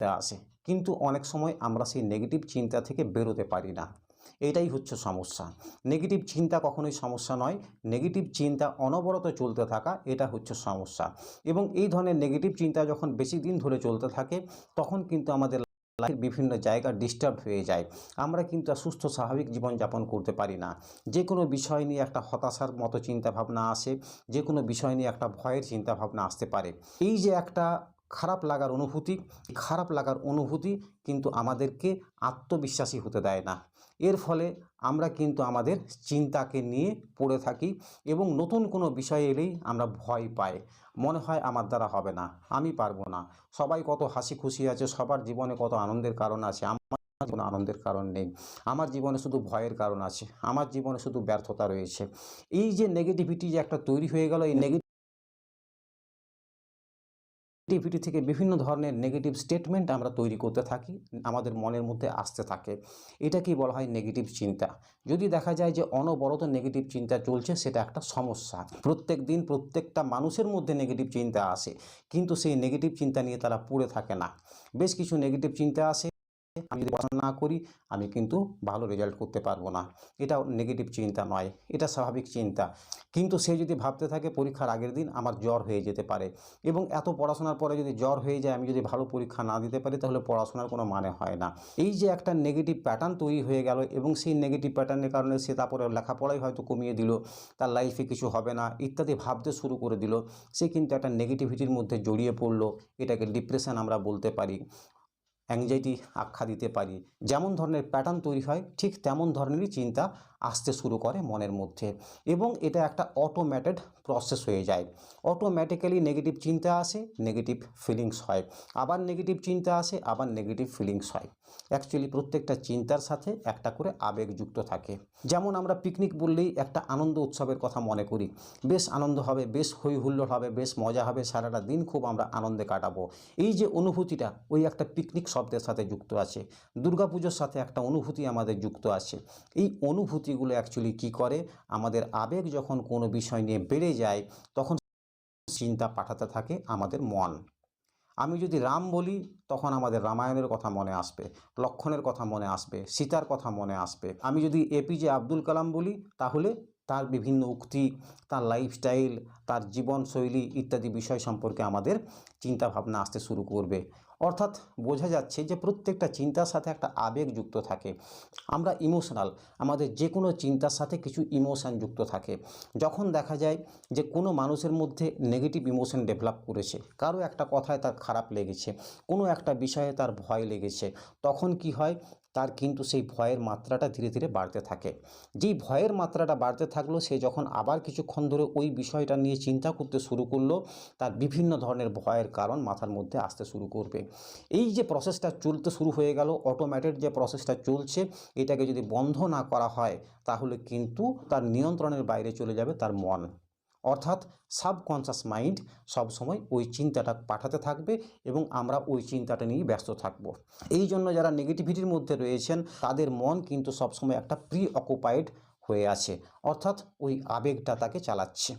চিন্তা আসে কিন্তু অনেক সময় আমরা সেই নেগেটিভ চিন্তা থেকে বেরোতে পারি না। এটাই হচ্ছে সমস্যা। নেগেটিভ চিন্তা কখনোই সমস্যা নয়। নেগেটিভ চিন্তা অনবরত চলতে থাকা, এটা হচ্ছে সমস্যা। এবং এই ধরনের নেগেটিভ চিন্তা যখন বেশি দিন ধরে চলতে থাকে, তখন কিন্তু আমাদের লাইফের বিভিন্ন জায়গা ডিস্টার্ব হয়ে যায়। আমরা কিন্তু সুস্থ স্বাভাবিক জীবনযাপন করতে পারি না। যে কোনো বিষয় নিয়ে একটা হতাশার মতো চিন্তাভাবনা আসে যে কোনো বিষয় নিয়ে একটা ভয়ের চিন্তাভাবনা আসতে পারে। এই যে একটা খারাপ লাগার অনুভূতি, খারাপ লাগার অনুভূতি কিন্তু আমাদেরকে আত্মবিশ্বাসী হতে দেয় না। এর ফলে আমরা কিন্তু আমাদের চিন্তাকে নিয়ে পড়ে থাকি এবং নতুন কোনো বিষয় এলেই আমরা ভয় পাই। মনে হয় আমার দ্বারা হবে না, আমি পারব না। সবাই কত হাসি খুশি আছে, সবার জীবনে কত আনন্দের কারণ আছে, আমার কোনো আনন্দের কারণ নেই, আমার জীবনে শুধু ভয়ের কারণ আছে, আমার জীবনে শুধু ব্যর্থতা রয়েছে। এই যে নেগেটিভিটি যে একটা তৈরি হয়ে গেল, এই নেগেটিভ নেগেটিভিটি থেকে বিভিন্ন ধরনের নেগেটিভ স্টেটমেন্ট আমরা তৈরি করতে থাকি, আমাদের মনের মধ্যে আসতে থাকে। এটাকেই বলা হয় নেগেটিভ চিন্তা। যদি দেখা যায় যে অনবরত নেগেটিভ চিন্তা চলছে, সেটা একটা সমস্যা। প্রত্যেক দিন প্রত্যেকটা মানুষের মধ্যে নেগেটিভ চিন্তা আসে, কিন্তু সেই নেগেটিভ চিন্তা নিয়ে তারা পড়ে থাকে না। বেশ কিছু নেগেটিভ চিন্তা আসে। আমি যদি পড়াশোনা না করি, আমি কিন্তু ভালো রেজাল্ট করতে পারব না। এটা নেগেটিভ চিন্তা নয়, এটা স্বাভাবিক চিন্তা। কিন্তু সে যদি ভাবতে থাকে পরীক্ষার আগের দিন আমার জ্বর হয়ে যেতে পারে এবং এত পড়াশোনার পরে যদি জ্বর হয়ে যায়, আমি যদি ভালো পরীক্ষা না দিতে পারি, তাহলে পড়াশোনার কোনো মানে হয় না। এই যে একটা নেগেটিভ প্যাটার্ন তৈরি হয়ে গেল এবং সেই নেগেটিভ প্যাটার্নের কারণে সে তারপরে লেখাপড়াই হয়তো কমিয়ে দিল, তার লাইফে কিছু হবে না, ইত্যাদি ভাবতে শুরু করে দিল। সে কিন্তু একটা নেগেটিভিটির মধ্যে জড়িয়ে পড়ল, এটাকে ডিপ্রেশন আমরা বলতে পারি। অ্যাংজাইটি আখ্যা দিতে পারি। যেমন ধরনের প্যাটার্ন তৈরি হয় ঠিক তেমন ধরনেরই চিন্তা আসতে শুরু করে মনের মধ্যে এবং এটা একটা অটোমেটেড প্রসেস হয়ে যায়। অটোমেটিক্যালি নেগেটিভ চিন্তা আসে নেগেটিভ ফিলিংস হয়। আবার নেগেটিভ চিন্তা আসে, আবার নেগেটিভ ফিলিংস হয়। অ্যাকচুয়ালি প্রত্যেকটা চিন্তার সাথে একটা করে আবেগ যুক্ত থাকে। যেমন আমরা পিকনিক বললেই একটা আনন্দ উৎসবের কথা মনে করি। বেশ আনন্দ হবে, বেশ হই হুল্লোড় হবে, বেশ মজা হবে, সারাটা দিন খুব আমরা আনন্দে কাটাবো। এই যে অনুভূতিটা, ওই একটা পিকনিক শব্দের সাথে যুক্ত আছে। দুর্গাপুজোর সাথে একটা অনুভূতি আমাদের যুক্ত আছে। এই অনুভূতিগুলো অ্যাকচুয়ালি কী করে? আমাদের আবেগ যখন কোনো বিষয় নিয়ে বেড়ে যায়, তখন চিন্তা পাঠাতে থাকে আমাদের মন। আমি যদি রাম বলি, তখন আমাদের রামায়ণের কথা মনে আসবে, লক্ষণের কথা মনে আসবে, সীতার কথা মনে আসবে। আমি যদি এপিজে আব্দুল কালাম বলি, তাহলে তার বিভিন্ন উক্তি, তার লাইফস্টাইল তার জীবনশৈলী ইত্যাদি বিষয় সম্পর্কে আমাদের চিন্তাভাবনা আসতে শুরু করবে। অর্থাৎ বোঝা যাচ্ছে যে প্রত্যেকটা চিন্তার সাথে একটা আবেগ যুক্ত থাকে। আমরা ইমোশনাল আমাদের যে কোনো চিন্তার সাথে কিছু ইমোশান যুক্ত থাকে। যখন দেখা যায় যে কোনো মানুষের মধ্যে নেগেটিভ ইমোশন ডেভেলপ করেছে, কারও একটা কথায় তার খারাপ লেগেছে, কোনো একটা বিষয়ে তার ভয় লেগেছে, তখন কি হয়? তার কিন্তু সেই ভয়ের মাত্রাটা ধীরে ধীরে বাড়তে থাকে। যেই ভয়ের মাত্রাটা বাড়তে থাকল, সে যখন আবার কিছুক্ষণ ধরে ওই বিষয়টা নিয়ে চিন্তা করতে শুরু করল, তার বিভিন্ন ধরনের ভয়ের কারণ মাথার মধ্যে আসতে শুরু করবে। এই যে প্রসেসটা চলতে শুরু হয়ে গেল অটোমেটেড যে প্রসেসটা চলছে, এটাকে যদি বন্ধ না করা হয়, তাহলে কিন্তু তার নিয়ন্ত্রণের বাইরে চলে যাবে তার মন। অর্থাৎ সাবকনসিয়াস মাইন্ড সবসময় ওই চিন্তাটা পাঠাতে থাকবে এবং আমরা ওই চিন্তাটা নিয়ে ব্যস্ত থাকব। এই জন্য যারা নেগেটিভিটির মধ্যে রয়েছেন, তাদের মন কিন্তু সবসময় একটা প্রি অকুপাইড হয়ে আছে, অর্থাৎ ওই আবেগটা তাকে চালাচ্ছে।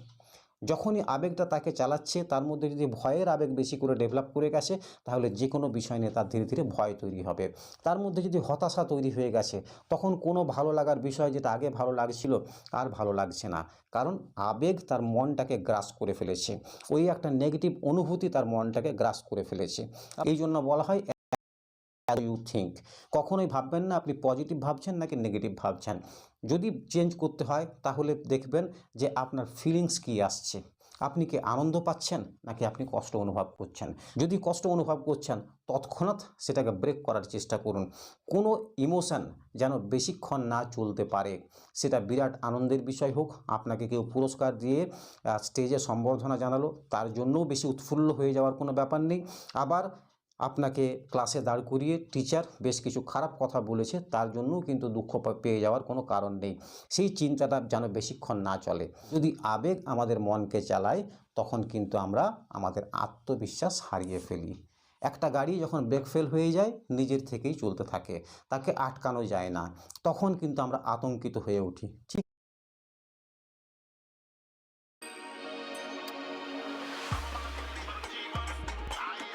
যখনই আবেগটা তাকে চালাচ্ছে, তার মধ্যে যদি ভয়ের আবেগ বেশি করে ডেভেলপ করে গেছে, তাহলে যে কোনো বিষয় নিয়ে তার ধীরে ধীরে ভয় তৈরি হবে। তার মধ্যে যদি হতাশা তৈরি হয়ে গেছে, তখন কোনো ভালো লাগার বিষয় যেটা আগে ভালো লাগছিল, আর ভালো লাগছে না। কারণ আবেগ তার মনটাকে গ্রাস করে ফেলেছে। ওই একটা নেগেটিভ অনুভূতি তার মনটাকে গ্রাস করে ফেলেছে। এই জন্য বলা হয় ইউ থিঙ্ক কখনোই ভাববেন না, আপনি পজিটিভ ভাবছেন নাকি নেগেটিভ ভাবছেন? যদি চেঞ্জ করতে হয়, তাহলে দেখবেন যে আপনার ফিলিংস কী আসছে। আপনি কি আনন্দ পাচ্ছেন, নাকি আপনি কষ্ট অনুভব করছেন? যদি কষ্ট অনুভব করছেন, তৎক্ষণাৎ সেটাকে ব্রেক করার চেষ্টা করুন। কোনো ইমোশান যেন বেশিক্ষণ না চলতে পারে। সেটা বিরাট আনন্দের বিষয় হোক, আপনাকে কেউ পুরস্কার দিয়ে স্টেজে সম্বর্ধনা জানালো, তার জন্যও বেশি উৎফুল্ল হয়ে যাওয়ার কোনো ব্যাপার নেই। আবার আপনাকে ক্লাসে দাঁড় করিয়ে টিচার বেশ কিছু খারাপ কথা বলেছে, তার জন্যও কিন্তু দুঃখ পেয়ে যাওয়ার কোনো কারণ নেই। সেই চিন্তাটা যেন বেশিক্ষণ না চলে। যদি আবেগ আমাদের মনকে চালায়, তখন কিন্তু আমরা আমাদের আত্মবিশ্বাস হারিয়ে ফেলি। একটা গাড়ি যখন ব্রেক ফেল হয়ে যায়, নিজের থেকেই চলতে থাকে। তাকে আটকানো যায় না। তখন কিন্তু আমরা আতঙ্কিত হয়ে উঠি। ঠিক